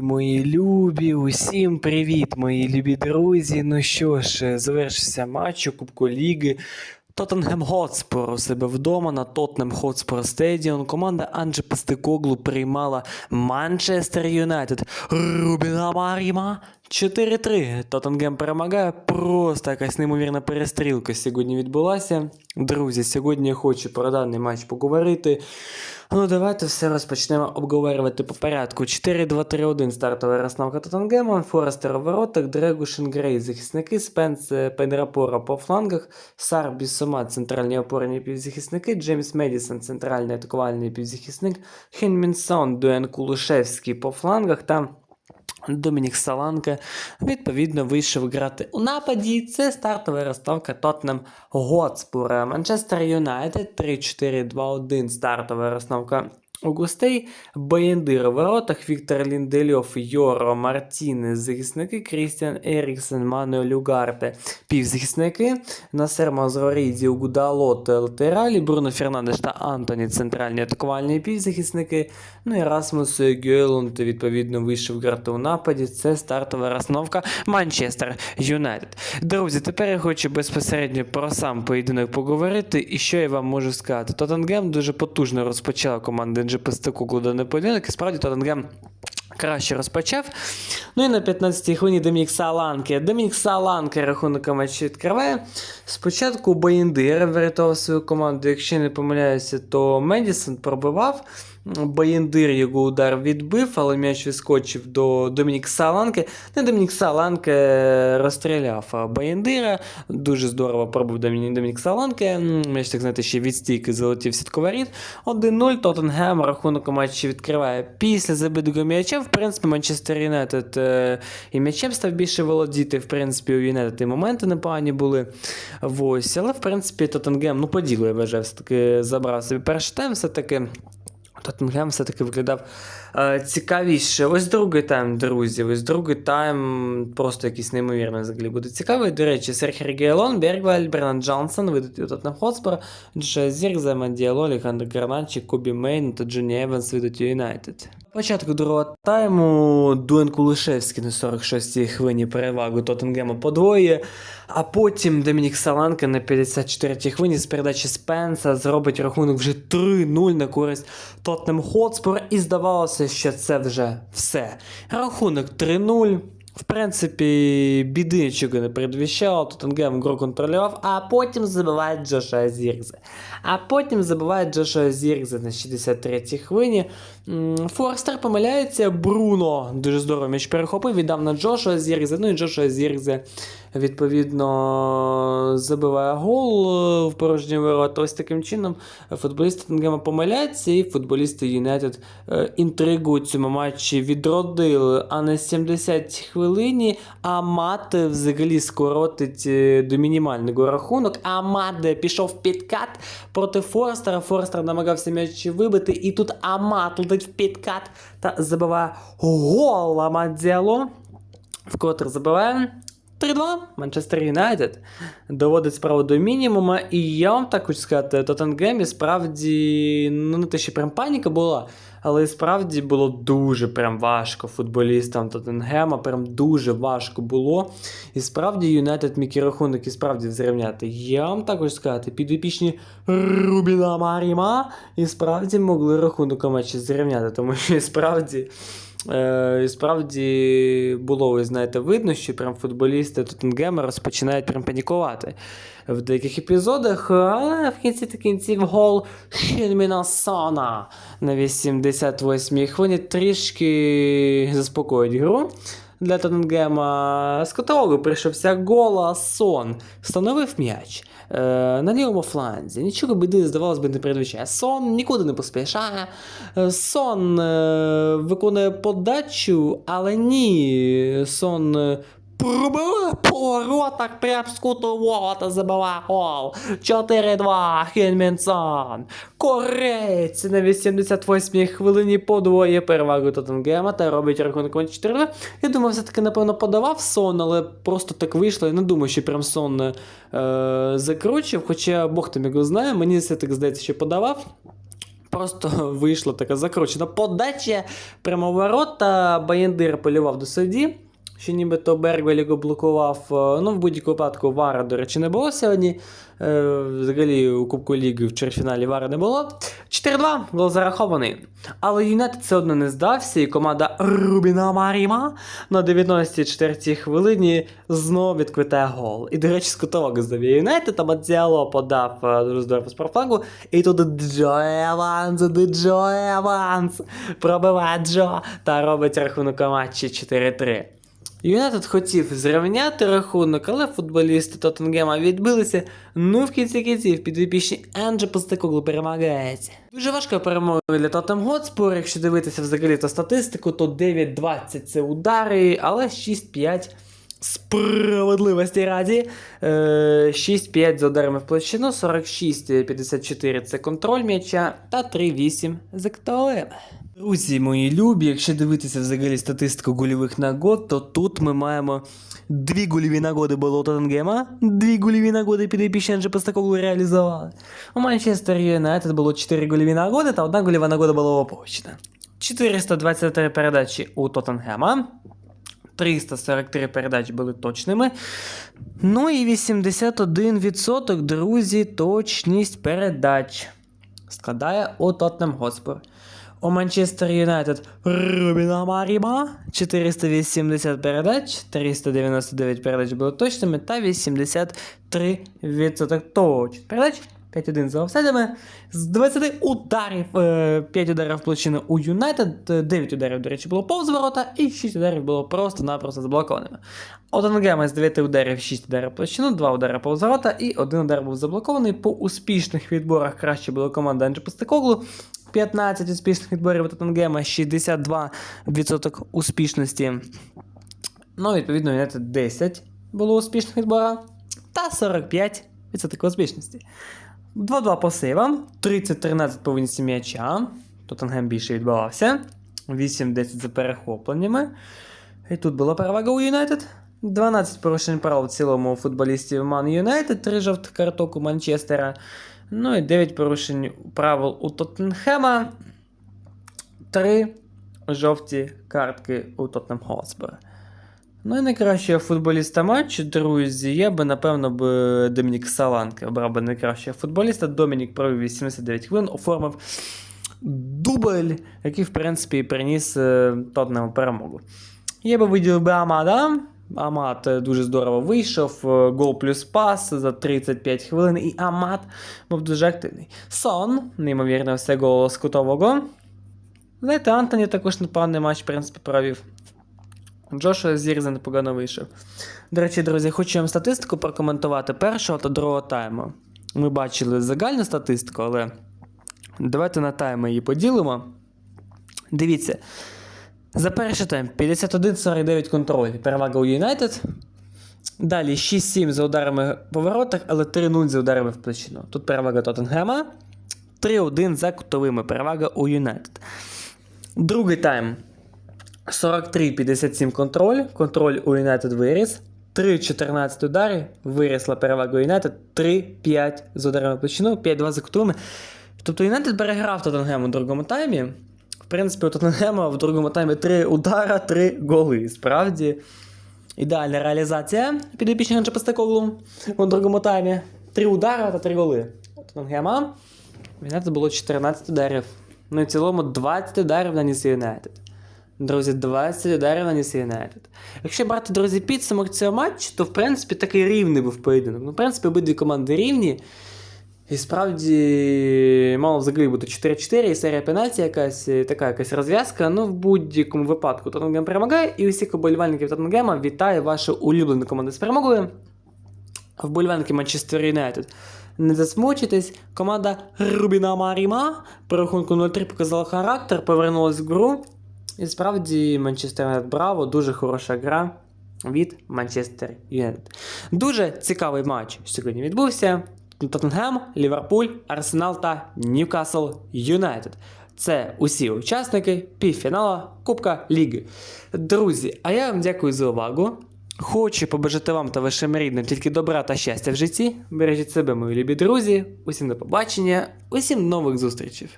Мої любі, усім привіт, мої любі друзі. Ну що ж, завершився матч у Кубку Ліги. Тоттенгем Хотспор у себе вдома на Тоттенхем Хотспор Стедіон. Команда Анджі Пастикоглу приймала Манчестер Юнайтед. Рубіна Маріма 4-3. Тоттенгем перемагає. Просто якась неймовірна перестрілка сьогодні відбулася. Друзі, сьогодні я хочу про даний матч поговорити. Ну, давайте все розпочнемо обговорювати по порядку. 4-2-3-1 стартова розстановка Тоттенгема, Форестер у воротах, Дрегушин Грей, захисники, Спенс е, Пенрапора по флангах, Сар Бісома, центральні опорні півзахисники, Джеймс Медісон, центральний атакувальний півзахисник, Хенмінсон, Дуен Кулушевський по флангах та Домінік Саланка відповідно вийшов грати у нападі. Це стартова розставка Тоттенем Готспура. Манчестер Юнайтед 3-4-2-1 стартова розстановка у гостей. Баяндир у воротах, Віктор Ліндельов, Йоро, Мартінес, захисники, Крістіан Еріксен, Мануель Угарте, півзахисники, Насер Мазроріді, Гудалот, латералі, Бруно Фернандеш та Антоні, центральні атакувальні півзахисники, ну і Расмус Гейлунд, відповідно, вийшов грати у нападі. Це стартова розстановка Манчестер Юнайтед. Друзі, тепер я хочу безпосередньо про сам поєдинок поговорити. І що я вам можу сказати? Тоттенгем дуже потужно розпочала команда Джепестику Глуданий поєдинок, і справді Тоттенгем краще розпочав. Ну і на 15-й хвилині Домінік Саланке. Домінік Саланке рахунок матч відкриває. Спочатку Баєндир врятував свою команду, якщо не помиляюся, то Медісон пробивав. Баєндир його удар відбив, але м'яч відскочив до Домінік Саланке. Не Домінік Саланке розстріляв Баєндира. Дуже здорово пробив Домінік. М, М'яч, так знаєте, ще від стійки залетів в 1-0. Тоттенгем рахунок матчі відкриває після забитого м'яча. В принципі, Манчестер Юнайтед е, і м'ячем став більше володіти. В принципі, у Юнайтед і моменти непогані були. Ось. Але, в принципі, Тоттенгем, ну, по ділу, я вважаю, все-таки забрав собі перший тайм, все-таки. Тоттенгем все-таки виглядав е, цікавіше. Ось другий тайм, друзі. Ось другий тайм просто якийсь неймовірний взагалі буде цікавий. До речі, Серхі Гейлон, Бергваль, Бернан Джонсон видають у Тоттенхем Хотспор, Джазір, Зіргза, Мандіало, Олександр Гарначі, Кобі Мейн та Джоні Еванс видають у Юнайтед. Початку другого тайму Дуен Кулишевський на 46-й хвилині перевагу Тоттенгема подвоює, а потім Домінік Саланка на 54-й хвилині з передачі Спенса зробить рахунок вже 3-0 на користь Тоттенем Хотспор, і здавалося, що це вже все. Рахунок 3-0. В принципі, біди нічого не передвіщало, Тоттенгем гру контролював, а потім забиває Джоша Зіргзе. А потім забиває Джоша Зіргзе на 63-й хвилині. Форстер помиляється, Бруно дуже здорово м'яч перехопив, віддав на Джоша Зіргзе. Ну і Джоша Зіргзе відповідно забиває гол е, в порожні ворота. Ось таким чином футболісти Тоттенгема помиляються, і футболісти Юнайтед е, інтригу цьому матчі відродили. А на 70 хвилині Амат взагалі скоротить е, до мінімального рахунок. Амат пішов підкат проти Форстера. Форстер намагався м'яч вибити, і тут Амат летить в підкат та забиває гол Амат Діало. Вкотре забиває. 3-2. Манчестер Юнайтед доводить справу до мінімума. І я вам так хочу сказати, Тоттенгемі справді, ну не те, що прям паніка була, але справді було дуже прям важко футболістам Тоттенгема, прям дуже важко було. І справді Юнайтед міг рахунок і справді зрівняти. Я вам так хочу сказати, підопічні Рубіна Маріма і справді могли рахунок матчі зрівняти, тому що і справді. Е, і справді було, ви знаєте, видно, що прям футболісти Тоттенгема розпочинають прям панікувати в деяких епізодах, але в кінці та кінців гол Хільміна Сона на 88-й хвилині трішки заспокоїть гру. Для Тоттенгема з каталогу прийшовся гола Сон, встановив м'яч е, на лівому фланзі. Нічого біди, здавалось би, не передвічає. Сон нікуди не поспішає. Е, Сон е, виконує подачу, але ні. Сон пробиває по воротах прям з та забиває гол. 4-2 Хельмінсон. Корець на 88-й хвилині подвоє перевагу Тоттенгема та робить рахунок 4-2. Я думав, все-таки, напевно, подавав сон, але просто так вийшло. Я не думаю, що прям сон е, закручив, хоча Бог там його знає, мені все так здається, що подавав. Просто вийшла така закручена подача прямо ворота. Баяндир полював до судді, що нібито Бергвель його блокував. Е, Ну, в будь-якому випадку Вара, до речі, не було сьогодні. Е, Взагалі у Кубку Ліги в чвертьфіналі Вара не було. 4-2 гол зарахований. Але Юнайтед все одно не здався, і команда Рубіна Маріма на 94-й хвилині знову відквитає гол. І, до речі, з кутовок здав Юнайтед, там Адзіало подав е, здорово з профлангу. І тут Джо Еванс, Джо Еванс пробиває Джо та робить рахунок матчі 4-3. Юнайтед хотів зрівняти рахунок, але футболісти Тоттенгема відбилися. Ну, в кінці кінців підвіпічні Енджі Постекоглу перемагається. Дуже важка перемога для Тоттем Готспор. Якщо дивитися взагалі то статистику, то 9-20 це удари, але 6-5 справедливості раді. Е, 6-5 за ударами в площину, 46-54 це контроль м'яча та 3-8 за ктолем. Друзі, мої любі, якщо дивитися взагалі статистику гольових нагод, то тут ми маємо дві гольові нагоди було у Тоттенгема, дві гольові нагоди підопічні Постакоглу реалізували. У Манчестер Юнайтед було 4 гольові нагоди, та одна гольова нагода була опущена. 423 передачі у Тоттенгема. 343 передачі були точними. Ну і 81%, друзі, точність передач складає у Тоттенем Готспур. У Манчестер Юнайтед Рубіна Маріма 480 передач, 399 передач були точними та 83% точних передач. 5-1 за офсайдами. З 20 ударів, 5 ударів в площину у Юнайтед, 9 ударів, до речі, було повз ворота, і 6 ударів було просто-напросто заблокованими. У Тоттенгема з 9 ударів 6 ударів площину, 2 удари повз ворота і 1 удар був заблокований. По успішних відборах краще була команда Анджі Постекоглу. 15 успішних відборів Тоттенгема, 62% успішності. Ну, відповідно, Юнайтед 10 було успішних відбора та 45% успішності. 2-2 по сейвам, 30-13 по винісі м'яча. Тоттенгем більше відбувався. 8-10 за перехопленнями. І тут була перевага у Юнайтед. 12 порушень прав в цілому у футболістів Ман Юнайтед, 3 жовтих карток у Манчестера. Ну і 9 порушень правил у Тоттенхема. 3 жовті картки у Тоттенхем Хотспура. Ну і найкращого футболіста матчу, друзі, я би, напевно, би Домінік Саланка обрав би найкращого футболіста. Домінік провів 89 хвилин, оформив дубль, який, в принципі, і приніс е, Тоттенхему перемогу. Я би виділив би Амада. Амат е, дуже здорово вийшов. е, Гол плюс пас за 35 хвилин, і Амат був дуже активний. Сон, неймовірно, все гол з кутового. Знаєте, Антоні також непоганий матч, в принципі, провів. Джошуа Зірзе непогано вийшов. До речі, друзі, хочу вам статистику прокоментувати першого та другого тайму. Ми бачили загальну статистику, але давайте на тайми її поділимо. Дивіться. За перший тайм 51-49 контроль. Перевага у Юнайтед. Далі 6-7 за ударами по воротах, але 3-0 за ударами в площину. Тут перевага Тоттенгема. 3-1 за кутовими. Перевага у Юнайтед. Другий тайм. 43-57 контроль. Контроль у Юнайтед виріс. 3-14 ударів. Вирісла перевага Юнайтед. 3-5 з ударами площину, 5-2 за кутовими. Тобто Юнайтед переграв Тоттенгем у другому таймі. В принципі, у Тоттенгема в другому таймі 3 удара, 3 голи. Справді. Ідеальна реалізація підопічного Анджа Постекоглу у другому таймі. 3 удара та 3 голи. У Тоттенгема Юнайтед було 14 ударів. Ну і в цілому 20 ударів наніс Юнайтед. Друзі, 20 ударів наніс Юнайтед. Якщо брати, друзі, підсумок цього матчу, то в принципі такий рівний був поєдинок. Ну, в принципі, обидві команди рівні. І справді мало взагалі бути 4-4 і серія пенальті якась, така якась розв'язка. Ну, в будь-якому випадку Тоттенгем перемагає, і усіх оболівальників Тоттенгема вітає вашу улюблену команду з перемогою. Вболівальники Манчестер Юнайтед. Не засмучитесь, команда Рубіна Маріма по рахунку 0-3 показала характер, повернулась в гру. І справді Манчестер Юнайтед браво, дуже хороша гра від Манчестер Юнайтед. Дуже цікавий матч сьогодні відбувся. Тоттенгем, Ліверпуль, Арсенал та Ньюкасл Юнайтед. Це усі учасники півфіналу Кубка Ліги. Друзі, а я вам дякую за увагу. Хочу побажати вам та вашим рідним тільки добра та щастя в житті. Бережіть себе, мої любі друзі. Усім до побачення, усім нових зустрічей.